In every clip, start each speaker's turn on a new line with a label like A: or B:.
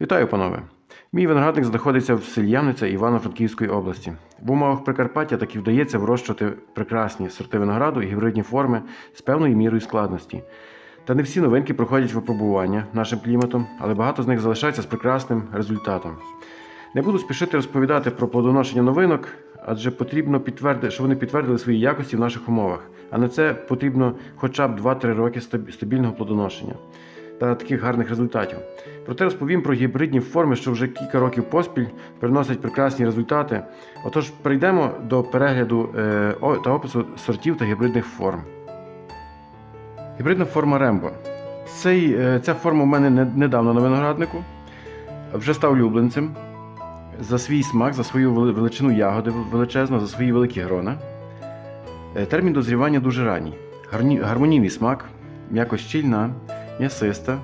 A: Вітаю, панове! Мій виноградник знаходиться в селі Івано-Франківської області. В умовах Прикарпаття таки вдається вирощувати прекрасні сорти винограду і гібридні форми з певною мірою складності. Та не всі новинки проходять випробування нашим кліматом, але багато з них залишається з прекрасним результатом. Не буду спішити розповідати про плодоношення новинок, адже потрібно підтвердити, що вони підтвердили свої якості в наших умовах. А на це потрібно хоча б 2-3 роки стабільного плодоношення та таких гарних результатів. Проте розповім про гібридні форми, що вже кілька років поспіль приносять прекрасні результати. Отож, перейдемо до перегляду е, та опису сортів та гібридних форм. Гібридна форма Рембо. Цей, е, ця форма у мене не- недавно на винограднику. Вже став улюбленцем за свій смак, за свою величину ягоди величезну, за свої великі грона. Е, Термін дозрівання дуже ранній. Гармонійний смак, м'яко щільна, м'ясиста.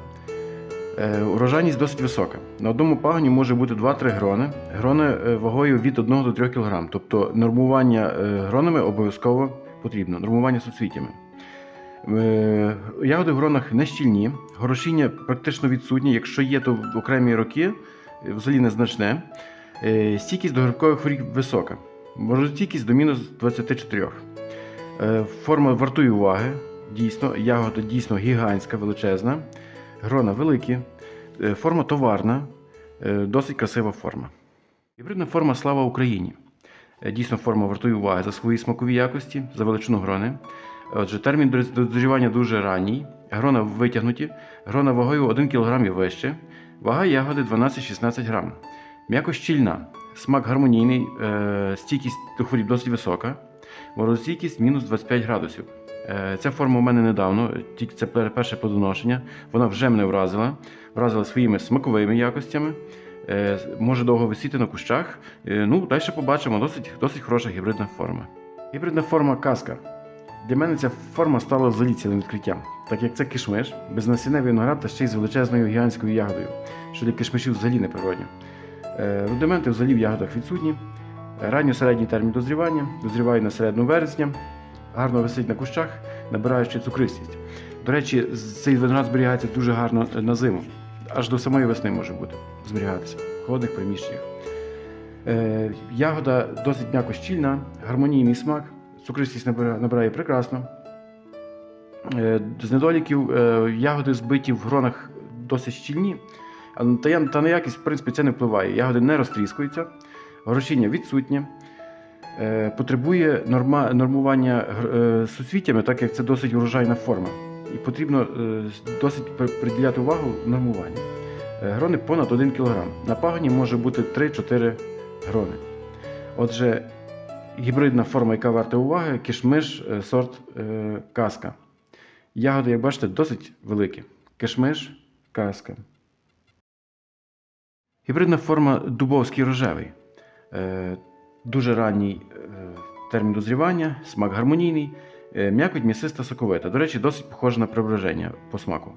A: Е, Урожайність досить висока. На одному пагоні може бути 2-3 грони. Грони е, вагою від 1 до 3 кг. Тобто нормування е, гронами обов'язково потрібно, нормування суцвіттями. Е, Ягоди в гронах не щільні, горошіння практично відсутнє. Якщо є, то в окремі роки взагалі незначне. Стійкість до грибкових хворіб висока. Морозостійкість до мінус 24. Е, Форма вартує уваги. Дійсно, ягода дійсно гігантська, величезна. Грона великі. Е, Форма товарна, е, досить красива форма. Гібридна форма Слава Україні. Е, Дійсно, форма вартує уваги за свої смакові якості, за величину грони. Отже, термін доз- дозрівання дуже ранній. Грона витягнуті, грона вагою 1 кг і вище. Вага ягоди 12-16 грам. М'яко щільна, смак гармонійний, стійкість до хворіб досить висока. Морозостійкість мінус 25 градусів. Е, Ця форма у мене недавно, тільки це перше плодоношення. Вона вже мене вразила, вразила своїми смаковими якостями. Е, Може довго висіти на кущах. Е, Ну, далі побачимо, досить, досить хороша гібридна форма. Гібридна форма каска. Для мене ця форма стала взагалі цілим відкриттям, так як це кишмиш, безнасінневий виноград та ще й з величезною гігантською ягодою, що для кишмишів взагалі неприродні. Е, Рудименти взагалі в ягодах відсутні. Ранньо-середній термін дозрівання, дозріває на середину вересня, гарно висить на кущах, набираючи цукристість. До речі, цей виноград зберігається дуже гарно на зиму, аж до самої весни може бути зберігатися в холодних приміщеннях. Е, ягода досить м'яко щільна, гармонійний смак, цукристість набирає, прекрасно. Е, з недоліків е, ягоди збиті в гронах досить щільні, та на якість, в принципі, це не впливає. Ягоди не розтріскуються, горошіння відсутнє. Е, Потребує норма, нормування е, суцвіттями, так як це досить урожайна форма. І потрібно е, досить приділяти увагу нормуванню. Грони понад 1 кг. На пагоні може бути 3-4 грони. Отже, гібридна форма, яка варта уваги, кишмиш сорт каска. Ягоди, як бачите, досить великі. Кишмиш, каска. Гібридна форма дубовський рожевий. Дуже ранній е, термін дозрівання, смак гармонійний, е, м'якоть м'ясиста соковита. До речі, досить похожа на преображення по смаку.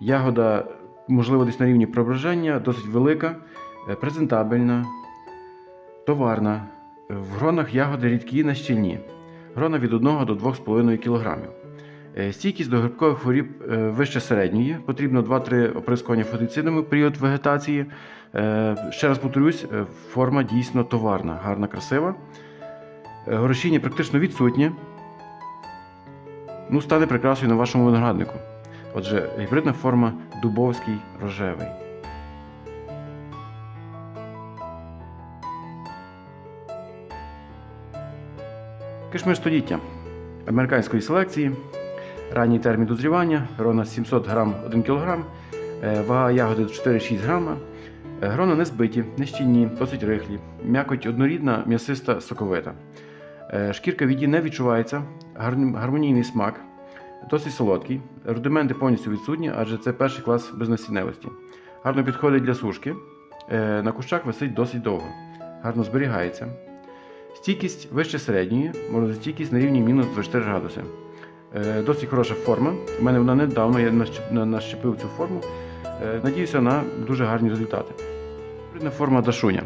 A: Ягода, можливо, десь на рівні преображення, досить велика, е, презентабельна, товарна. В гронах ягоди рідкі на щільні. Грона від 1 до 2,5 кг. Е, Стійкість до грибкових хворіб е, вище середньої. Потрібно 2-3 оприскування фунгіцидами в період вегетації. Е, Ще раз повторюсь, форма дійсно товарна, гарна, красива. Горошіння практично відсутнє. Ну, стане прикрасою на вашому винограднику. Отже, гібридна форма дубовський рожевий. Кишмиш століття американської селекції. Ранній термін дозрівання, грона 700 грам 1 кг, е, вага ягоди 4-6 грама. Е, Грона не збиті, не щільні, досить рихлі, м'якоть однорідна, м'ясиста, соковита. Е, Шкірка віді не відчувається, гармонійний смак, досить солодкий. Рудименти повністю відсутні, адже це перший клас безнасінневості. Гарно підходить для сушки. На кущах висить досить довго, гарно зберігається. Стійкість вище середньої, морозостійкість на рівні мінус 24 градуси. Е, Досить хороша форма. У мене вона недавно, я нащепив цю форму. Е, Надіюся на дуже гарні результати. Форма дашуня.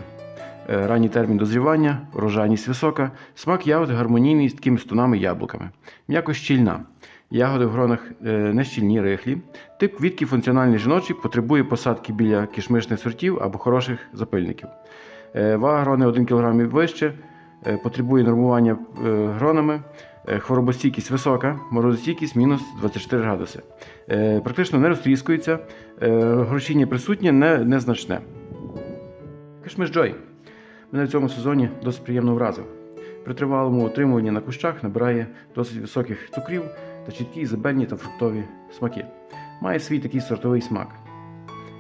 A: Е, Ранній термін дозрівання, урожайність висока, смак ягод гармонійний з такими стонами яблуками. М'яко щільна. Ягоди в гронах е, нещільні, рихлі. Тип квітки функціональний жіночий, потребує посадки біля кишмишних сортів або хороших запильників. Вага грони 1 кг вище, потребує нормування е, гронами. Е, Хворобостійкість висока, морозостійкість мінус 24 градуси. Е, Практично не розтріскується, е, горчіння присутнє, не, незначне. Кишмиш Джой мене в цьому сезоні досить приємно вразив. При тривалому утримуванні на кущах набирає досить високих цукрів та чіткі ізобельні та фруктові смаки. Має свій такий сортовий смак.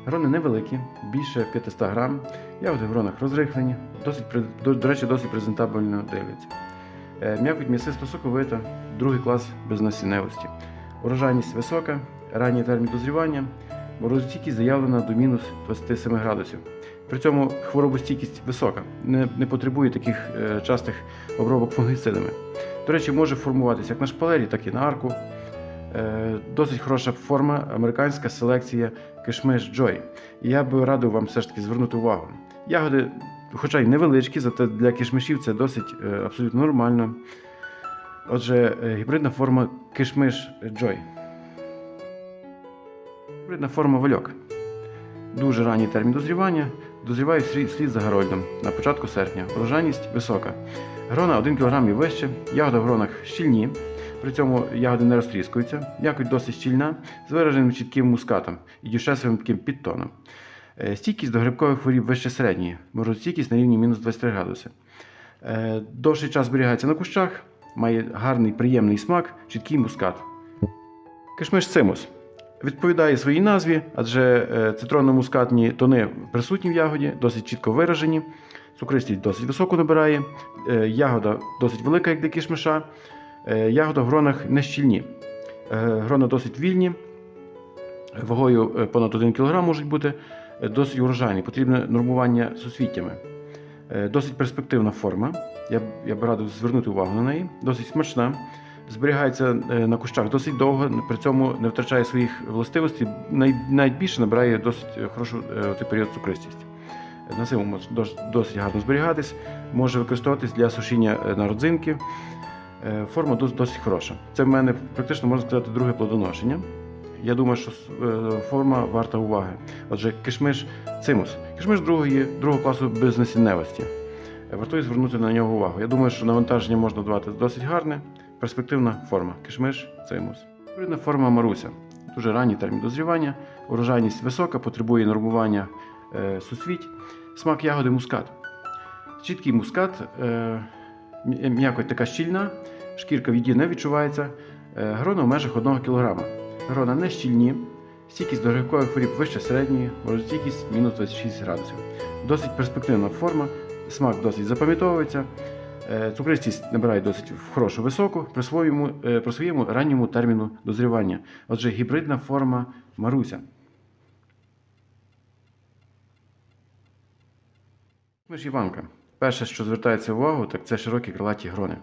A: Грони невеликі, більше 500 грам, ягоди в гронах розрихлені, досить, до, до речі, досить презентабельно дивляться. Е, М'якоть м'ясисто соковита, другий клас без насінневості. Урожайність висока, ранній термін дозрівання, морозостійкість заявлена до мінус 27 градусів. При цьому хворобостійкість висока, не, не потребує таких е, частих обробок фунгіцидами. До речі, може формуватися як на шпалері, так і на арку. Е, досить хороша форма, американська селекція кишмиш Joy. І я би радив вам все ж таки звернути увагу. Ягоди, хоча й невеличкі, зате для кишмишів це досить е, абсолютно нормально. Отже, е, гібридна форма кишмиш Joy. Гібридна форма вальок. Дуже ранній термін дозрівання. Дозріває вслід за Гарольдом на початку серпня. Врожайність висока. Грона 1 кг і вище, ягода в гронах щільні, при цьому ягоди не розтріскуються, м'якоть досить щільна, з вираженим чітким мускатом і дюшесовим таким підтоном. Е, Стійкість до грибкових хворіб вище середньої, морозостійкість на рівні мінус 23 градуси. Е, Довший час зберігається на кущах, має гарний приємний смак, чіткий мускат. Кишмиш цимус. Відповідає своїй назві, адже е, цитронно-мускатні тони присутні в ягоді, досить чітко виражені. Цукристість досить високу набирає, ягода досить велика, як для кишмиша. Е, Ягода в гронах не щільні. Е, Грона досить вільні, вагою е, понад 1 кг можуть бути, досить урожайні, потрібне нормування сусвіттями. Досить перспективна форма. Я, б- я б радив звернути увагу на неї. Досить смачна. Зберігається на кущах досить довго, при цьому не втрачає своїх властивостей. Навіть більше набирає досить хорошу той період цукристість. На зиму може досить гарно зберігатись, може використовуватись для сушіння на родзинки. Е, Форма досить хороша. Це в мене практично можна сказати друге плодоношення. Я думаю, що е, форма варта уваги. Отже, кишмиш цимус. Кишмиш другої, другого класу без насінневості. Е, Вартує звернути на нього увагу. Я думаю, що навантаження можна давати досить гарне, перспективна форма. Кишмиш цимус. Гібридна форма Маруся. Дуже ранній термін дозрівання, урожайність висока, потребує нормування сусвіть. Смак ягоди мускат. Чіткий мускат, е, м'якоть така щільна, шкірка в їді не відчувається. Е, Грона в межах 1 кг. Грона не щільні, стійкість до грибкових хворіб вище середньої, морозостійкість мінус 26 градусів. Досить перспективна форма, смак досить запам'ятовується. Е, Цукристість набирає досить хорошу високу при своєму, е, при своєму ранньому терміну дозрівання. Отже, гібридна форма Маруся. Миш Іванка. Перше, що звертається увагу, так це широкі крилаті грони.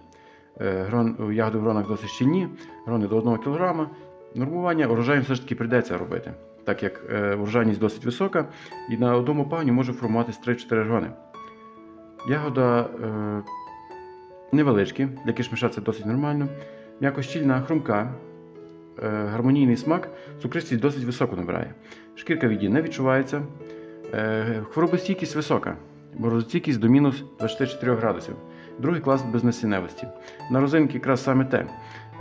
A: Е, Грон, ягоди в гронах досить щільні, грони до 1 кг. Нормування урожаю все ж таки прийдеться робити, так як е, урожайність досить висока, і на одному пагні може формуватись 3-4 грони. Ягода е, невеличкі, для кишмиша це досить нормально. М'яко щільна, хрумка, е, гармонійний смак, цукристість досить високо набирає. Шкірка від не відчувається. Е, хворобостійкість висока, морозостійкість до мінус 24 градусів. Другий клас безнасінневості. На розинки якраз саме те.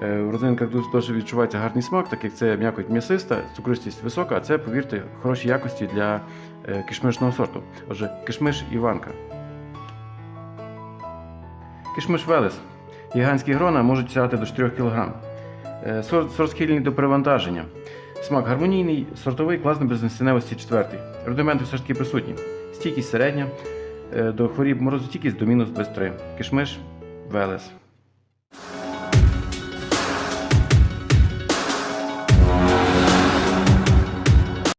A: Е, В розинках дуже, відчувається гарний смак, так як це м'якоть м'ясиста, цукристість висока, а це, повірте, хороші якості для е, кишмишного сорту. Отже, кишмиш Іванка. Кишмиш Велес. Гігантські грона можуть сягати до 4 кг. Сорт, сорт схильний до перевантаження. Смак гармонійний, сортовий клас на безнасінневості четвертий. Рудименти все ж таки присутні. Стійкість середня, до хворіб морозостійкість до мінус 23. Кишмиш Велес.